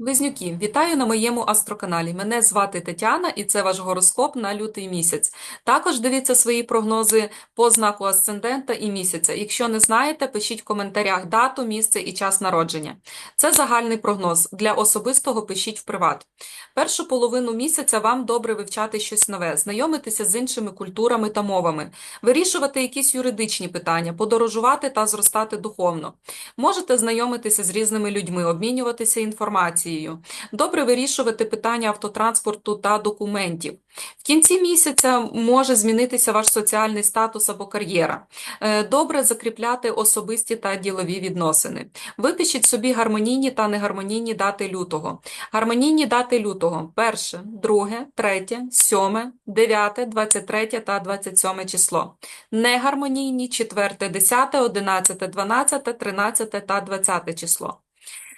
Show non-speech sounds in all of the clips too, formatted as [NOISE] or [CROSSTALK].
Близнюки, вітаю на моєму астроканалі. Мене звати Тетяна, і це ваш гороскоп на лютий місяць. Також дивіться свої прогнози по знаку асцендента і місяця. Якщо не знаєте, пишіть в коментарях дату, місце і час народження. Це загальний прогноз. Для особистого пишіть в приват. Першу половину місяця вам добре вивчати щось нове, знайомитися з іншими культурами та мовами, вирішувати якісь юридичні питання, подорожувати та зростати духовно. Можете знайомитися з різними людьми, обмінюватися інформацією. Добре вирішувати питання автотранспорту та документів. В кінці місяця може змінитися ваш соціальний статус або кар'єра. Е, Добре закріпляти особисті та ділові відносини. Випишіть собі гармонійні та негармонійні дати лютого. Гармонійні дати лютого: 1, 2, 3, 7, 9, 23 та 27 число. Негармонійні 4, 10, 11, 12, 13 та 20 число.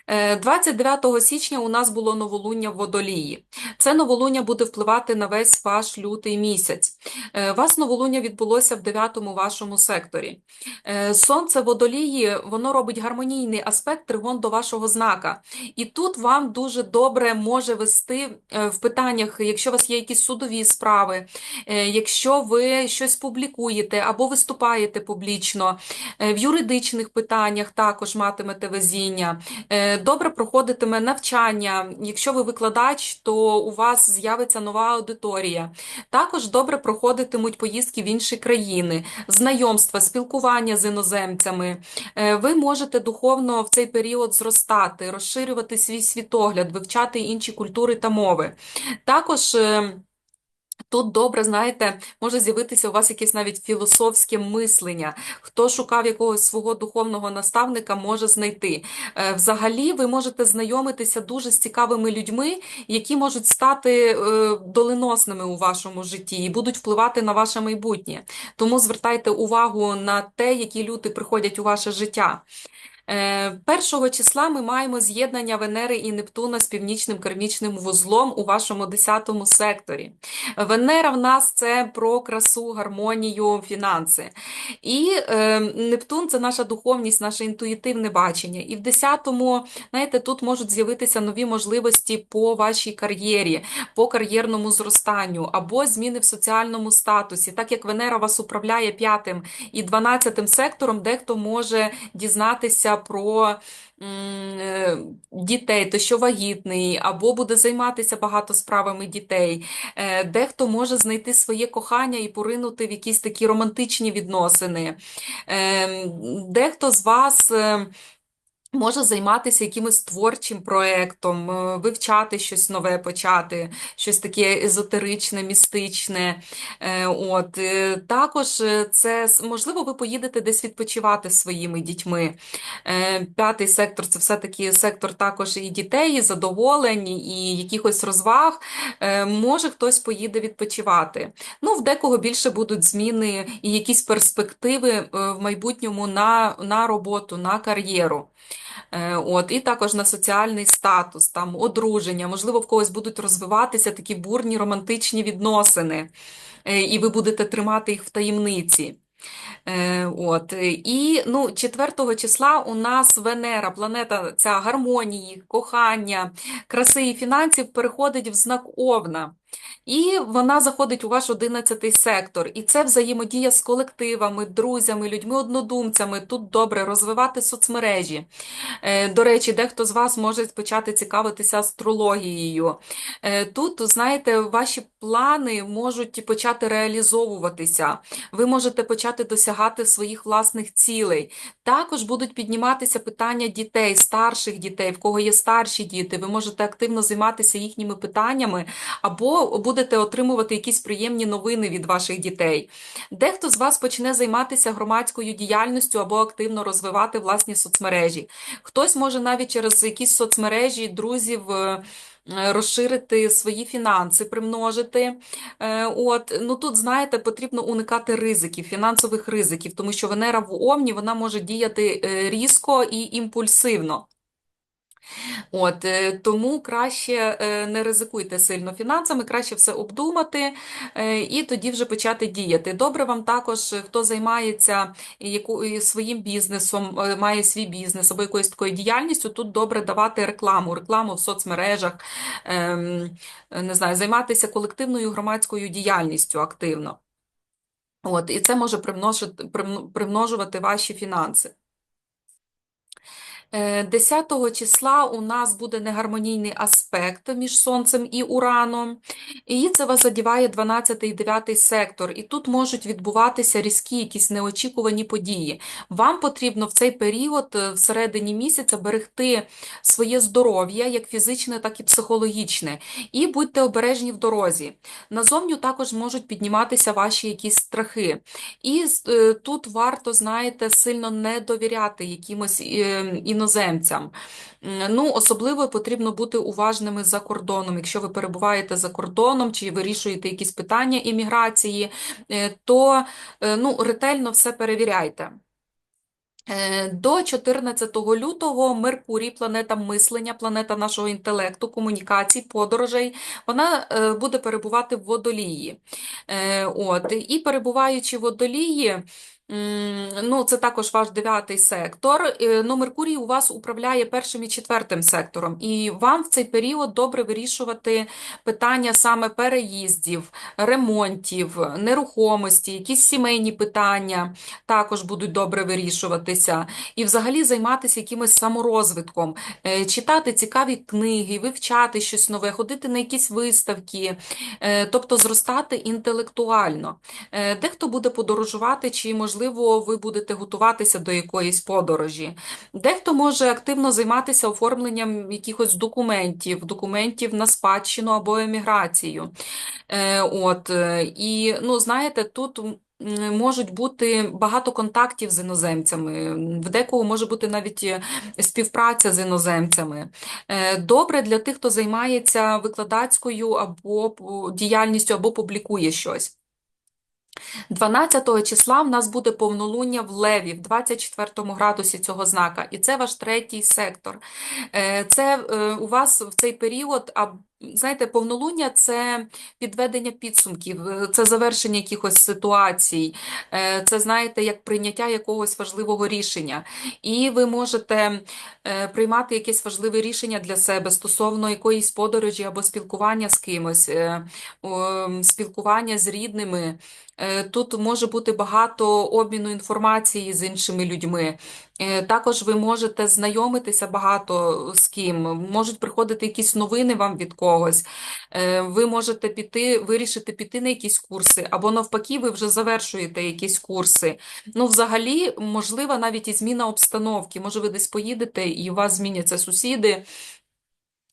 Е, 29 січня у нас було новолуння в Водолії. Це новолуння буде впливати на весь ваш лютий місяць. Е, вас новолуння відбулося в 9 вашому секторі. Е, Сонце Водолії, воно робить гармонійний аспект тригон до вашого знака. І тут вам дуже добре може вести е, в питаннях, якщо у вас є якісь судові справи, е, якщо ви щось публікуєте або виступаєте публічно, е, в юридичних питаннях також матимете везіння. Добре проходитиме навчання. Якщо ви викладач, то у вас з'явиться нова аудиторія. Також добре проходитимуть поїздки в інші країни, знайомства, спілкування з іноземцями. Е, Ви можете духовно в цей період зростати, розширювати свій світогляд, вивчати інші культури та мови. Також е, Тут добре, знаєте, може з'явитися у вас якесь навіть філософське мислення. Хто шукав якогось свого духовного наставника, може знайти. Е, Взагалі, ви можете знайомитися дуже з цікавими людьми, які можуть стати е, доленосними у вашому житті і будуть впливати на ваше майбутнє. Тому звертайте увагу на те, які люди приходять у ваше життя. Е, Першого числа ми маємо з'єднання Венери і Нептуна з північним кармічним вузлом у вашому 10 секторі. Венера в нас це про красу, гармонію, фінанси. І е, Нептун це наша духовність, наше інтуїтивне бачення. І в 10-му, знаєте, тут можуть з'явитися нові можливості по вашій кар'єрі, по кар'єрному зростанню або зміни в соціальному статусі. Так як Венера вас управляє п'ятим і 12 сектором, дехто може дізнатися про е, дітей, то що вагітний, або буде займатися багато справами дітей. Е, Дехто може знайти своє кохання і поринути в якісь такі романтичні відносини. Е, Дехто з вас. Може займатися якимось творчим проєктом, е, вивчати щось нове, почати, щось таке езотеричне, містичне. Е, От. е, Також це, можливо, ви поїдете десь відпочивати своїми дітьми. П'ятий сектор це все-таки сектор також і дітей, і задоволень, і якихось розваг. Може, хтось поїде відпочивати. Ну, в декого більше будуть зміни і якісь перспективи в майбутньому на, на роботу, на кар'єру. Е, От, і також на соціальний статус, там одруження, можливо, в когось будуть розвиватися такі бурні романтичні відносини, е, і ви будете тримати їх в таємниці. Е, От. І ну, 4 числа у нас Венера, планета ця гармонії, кохання, краси і фінансів переходить в знак Овна. І вона заходить у ваш 11 сектор. І це взаємодія з колективами, друзями, людьми-однодумцями. Тут добре розвивати соцмережі. Е, До речі, дехто з вас може почати цікавитися астрологією. Е, Тут, знаєте, ваші плани можуть почати реалізовуватися. Ви можете почати досягати своїх власних цілей. Також будуть підніматися питання дітей, старших дітей, в кого є старші діти. Ви можете активно займатися їхніми питаннями, або будете отримувати якісь приємні новини від ваших дітей. Дехто з вас почне займатися громадською діяльністю або активно розвивати власні соцмережі. Хтось може навіть через якісь соцмережі друзів. е, е, Розширити свої фінанси, примножити. Е, От, ну тут, знаєте, потрібно уникати ризиків, фінансових ризиків, тому що Венера в Овні вона може діяти різко і імпульсивно. От, е, тому краще е, не ризикуйте сильно фінансами, краще все обдумати е, і тоді вже почати діяти. Добре вам також, хто займається своїм бізнесом, має свій бізнес або якоюсь такою діяльністю, тут добре давати рекламу, рекламу в соцмережах, ем, не знаю, займатися колективною громадською діяльністю активно. От, і це може примножити, примножувати ваші фінанси. Е, 10 числа у нас буде негармонійний аспект між Сонцем і Ураном, і це вас задіває 12 і 9 сектор, і тут можуть відбуватися різкі якісь неочікувані події. Вам потрібно в цей період, е, всередині місяця, берегти своє здоров'я, як фізичне, так і психологічне, і будьте обережні в дорозі. Назовню також можуть підніматися ваші якісь страхи. І е, тут варто, знаєте, сильно не довіряти якимось е, іноземцям. Ну, особливо потрібно бути уважними за кордоном. Якщо ви перебуваєте за кордоном чи вирішуєте якісь питання імміграції, е, то е, ну, ретельно все перевіряйте. Е, До 14 лютого Меркурій, планета мислення, планета нашого інтелекту, комунікацій, подорожей, вона буде перебувати в водолії. От, і перебуваючи в водолії, ну, це також ваш дев'ятий сектор. Е, Ну, Меркурій у вас управляє першим і четвертим сектором, і вам в цей період добре вирішувати питання саме переїздів, ремонтів, нерухомості, якісь сімейні питання також будуть добре вирішуватися, і взагалі займатися якимось саморозвитком, е, читати цікаві книги, вивчати щось нове, ходити на якісь виставки, е, тобто зростати інтелектуально. Дехто буде подорожувати, чи, можливо, ви будете готуватися до якоїсь подорожі. Дехто може активно займатися оформленням якихось документів, документів на спадщину або еміграцію. Е, От, е, і, ну, знаєте, тут можуть бути багато контактів з іноземцями, в декого може бути навіть е, співпраця з іноземцями. Е, Добре для тих, хто займається викладацькою або діяльністю, або публікує щось. 12 числа в нас буде повнолуння в Леві, в 24 градусі цього знака, і це ваш третій сектор. Е, Це е, у вас в цей період, знаєте, повнолуння це підведення підсумків, е, це завершення якихось ситуацій, е, це, знаєте, як прийняття якогось важливого рішення. І ви можете е, приймати якесь важливе рішення для себе стосовно якоїсь подорожі або спілкування з кимось, спілкування з рідними. Тут може бути багато обміну інформації з іншими людьми. Е, Також ви можете знайомитися багато з ким, можуть приходити якісь новини вам від когось. Е, Ви можете піти, вирішити піти на якісь курси, або навпаки, ви вже завершуєте якісь курси. Ну, взагалі, можлива навіть і зміна обстановки. Може, ви десь поїдете і у вас зміняться сусіди.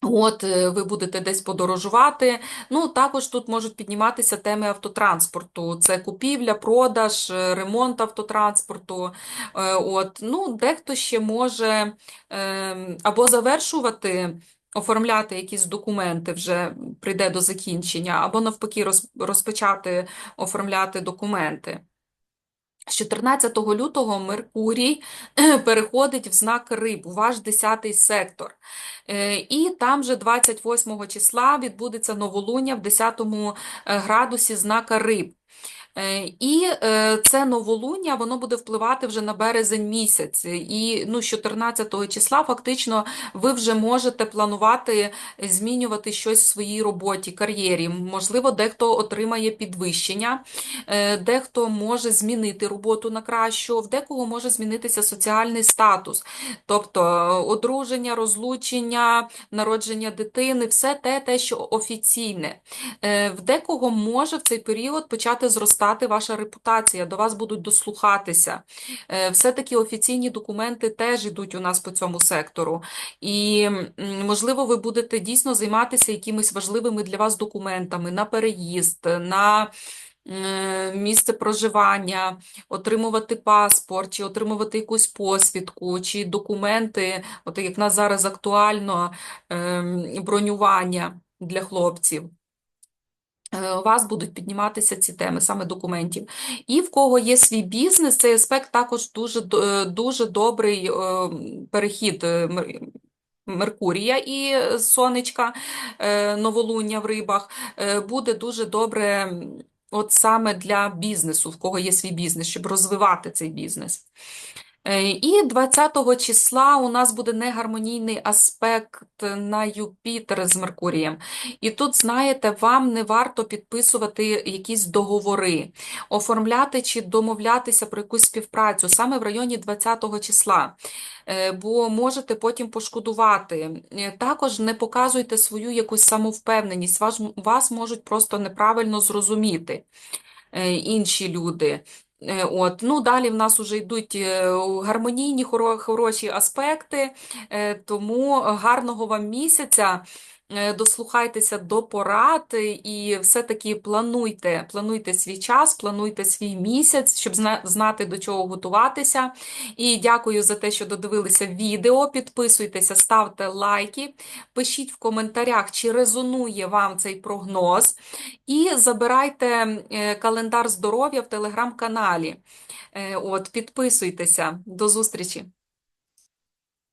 От, е, ви будете десь подорожувати. Ну, також тут можуть підніматися теми автотранспорту. Це купівля, продаж, е, ремонт автотранспорту. Е, От, ну, дехто ще може ем, або завершувати, оформляти якісь документи, вже прийде до закінчення, або навпаки роз- розпочати оформляти документи. З 14 лютого Меркурій [CLEARS THROAT] переходить в знак Риб, ваш 10 сектор. Е, І там же 28 числа відбудеться новолуння в 10 градусі знака Риб. Е, І е, це новолуння, воно буде впливати вже на березень місяць. І ну, з 14 числа фактично ви вже можете планувати змінювати щось в своїй роботі, кар'єрі. Можливо, дехто отримає підвищення, е, дехто може змінити роботу на кращу, в декого може змінитися соціальний статус, тобто одруження, розлучення, народження дитини, все те, те, що офіційне. В декого може в цей період почати зростати ваша репутація, до вас будуть дослухатися. Е, Все-таки офіційні документи теж йдуть у нас по цьому сектору. І, можливо, ви будете дійсно займатися якимись важливими для вас документами на переїзд, на місце проживання, отримувати паспорт, чи отримувати якусь посвідку, чи документи, от як в нас зараз актуально, ем, бронювання для хлопців. Е, У вас будуть підніматися ці теми, саме документів. І в кого є свій бізнес, цей аспект також дуже, е, дуже добрий е, перехід. Меркурія і сонечка, новолуння в рибах, буде дуже добре от саме для бізнесу, в кого є свій бізнес, щоб розвивати цей бізнес. Е, І 20 числа у нас буде негармонійний аспект на Юпітер з Меркурієм. І тут, знаєте, вам не варто підписувати якісь договори, оформляти чи домовлятися про якусь співпрацю саме в районі 20 числа, е, бо можете потім пошкодувати. Е, Також не показуйте свою якусь самовпевненість, вас, можуть просто неправильно зрозуміти інші люди. Е, От. Ну, далі в нас вже йдуть е, гармонійні, хоро- хороші аспекти, е, тому гарного вам місяця. Е, Дослухайтеся до порад і все-таки плануйте, плануйте свій час, плануйте свій місяць, щоб знати, до чого готуватися. І дякую за те, що додивилися відео. Підписуйтеся, ставте лайки, пишіть в коментарях, чи резонує вам цей прогноз. І забирайте е, календар здоров'я в телеграм-каналі. Е, От, підписуйтеся. До зустрічі!